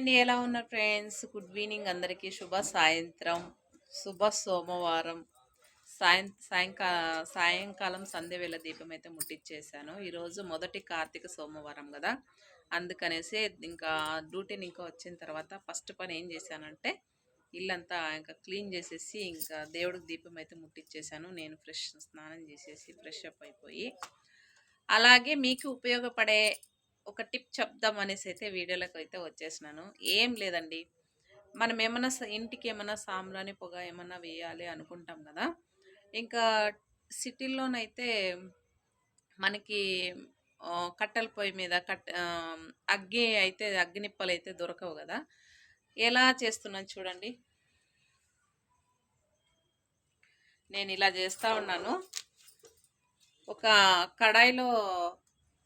అండి ఎలా ఉన్నారు ఫ్రెండ్స్? గుడ్ ఈవినింగ్ అందరికీ. శుభ సాయంత్రం శుభ సోమవారం. సాయం సాయంకాల సాయంకాలం సంధ్య వేళ దీపం అయితే ముట్టించేసాను ఈరోజు మొదటి కార్తీక సోమవారం కదా. అందుకనేసి ఇంకా డ్యూటీని ఇంకా వచ్చిన తర్వాత ఫస్ట్ పని ఏం చేశానంటే ఇల్లంతా ఇంకా క్లీన్ చేసేసి ఇంకా దేవుడికి దీపం అయితే ముట్టించేసాను నేను ఫ్రెష్ స్నానం చేసేసి ఫ్రెష్ అప్ అయిపోయి. అలాగే మీకు ఉపయోగపడే ఒక టిప్ చెప్దాం అనేసి అయితే వీడియోలోకి అయితే వచ్చేసినాను. ఏం లేదండి. మనం ఏమైనా స- ఇంటికి ఏమైనా సాంబ్రాణి పొగ ఏమైనా వేయాలి అనుకుంటాం కదా. ఇంకా సిటీల్లోనైతే మనకి కట్టెల పొయ్యి మీద కట్ అగ్గి అయితే అగ్గినిప్పలు అయితే దొరకవు కదా. ఎలా చేస్తున్నాను చూడండి. నేను ఇలా చేస్తూ ఉన్నాను. ఒక కడాయిలో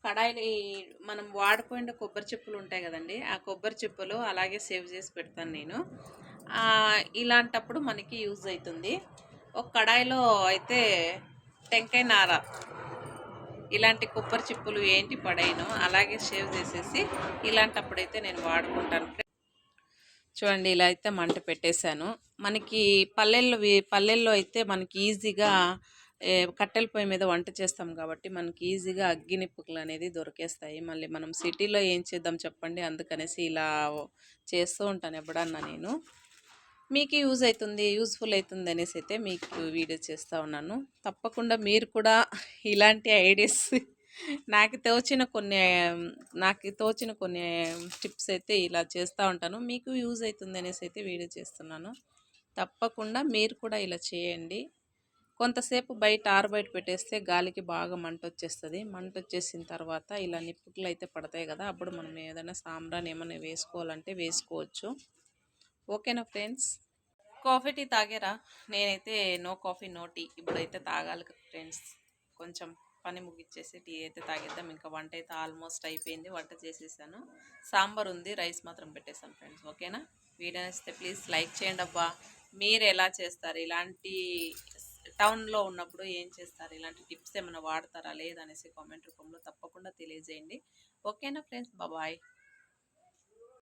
కడాయిలో మనం వాడిపోయిన కొబ్బరి చెప్పులు ఉంటాయి కదండి ఆ కొబ్బరి చెప్పులు అలాగే సేవ్ చేసి పెడతాను నేను. ఇలాంటప్పుడు మనకి యూజ్ అవుతుంది. ఒక కడాయిలో అయితే టెంకాయ నార ఇలాంటి కొబ్బరి చిప్పులు ఏంటి పడేయను అలాగే సేవ్ చేసేసి ఇలాంటప్పుడైతే నేను వాడుకుంటాను. చూడండి ఇలా అయితే మంట పెట్టేశాను. మనకి పల్లెల్లో పల్లెల్లో అయితే మనకి ఈజీగా కట్టెల పొయ్యి మీద వంట చేస్తాం కాబట్టి మనకి ఈజీగా అగ్గి నిప్పులు అనేది దొరికేస్తాయి. మళ్ళీ మనం సిటీలో ఏం చేద్దాం చెప్పండి? అందుకనేసి ఇలా చేస్తూ ఉంటాను ఎప్పుడన్నా నేను. మీకు యూజ్ అవుతుంది యూస్ఫుల్ అవుతుంది అనేసి అయితే మీకు వీడియో చేస్తూ ఉన్నాను. తప్పకుండా మీరు కూడా ఇలాంటి ఐడియాస్ నాకు తోచిన కొన్ని నాకు తోచిన కొన్ని టిప్స్ అయితే ఇలా చేస్తూ ఉంటాను. మీకు యూజ్ అవుతుంది అనేసి అయితే వీడియో చేస్తున్నాను. తప్పకుండా మీరు కూడా ఇలా చేయండి. కొంతసేపు బయట ఆరబయట పెట్టేస్తే గాలికి బాగా మంట వచ్చేస్తుంది మంట వచ్చేసిన తర్వాత ఇలా నిప్పుకులు అయితే పడతాయి కదా అప్పుడు మనం ఏదైనా సాంబ్రాన్ ఏమైనా వేసుకోవాలంటే వేసుకోవచ్చు. ఓకేనా ఫ్రెండ్స్? కాఫీ టీ తాగారా? నేనైతే నో కాఫీ నో టీ ఇప్పుడైతే తాగాలి ఫ్రెండ్స్. కొంచెం పని ముగిచ్చేసి టీ అయితే తాగేద్దాం. ఇంకా వంట అయితే ఆల్మోస్ట్ అయిపోయింది వంట చేసేసాను. సాంబార్ ఉంది రైస్ మాత్రం పెట్టేసాను ఫ్రెండ్స్. ఓకేనా? వీడియో నచ్చితే ప్లీజ్ లైక్ చేయండి అబ్బా. మీరు ఎలా చేస్తారు? ఇలాంటి టౌన్లో ఉన్నప్పుడు ఏం చేస్తారు? ఇలాంటి టిప్స్ ఏమైనా వాడతారా? లేదనేసి కామెంట్ రూపంలో తప్పకుండా తెలియజేయండి. ఓకేనా ఫ్రెండ్స్? బాయ్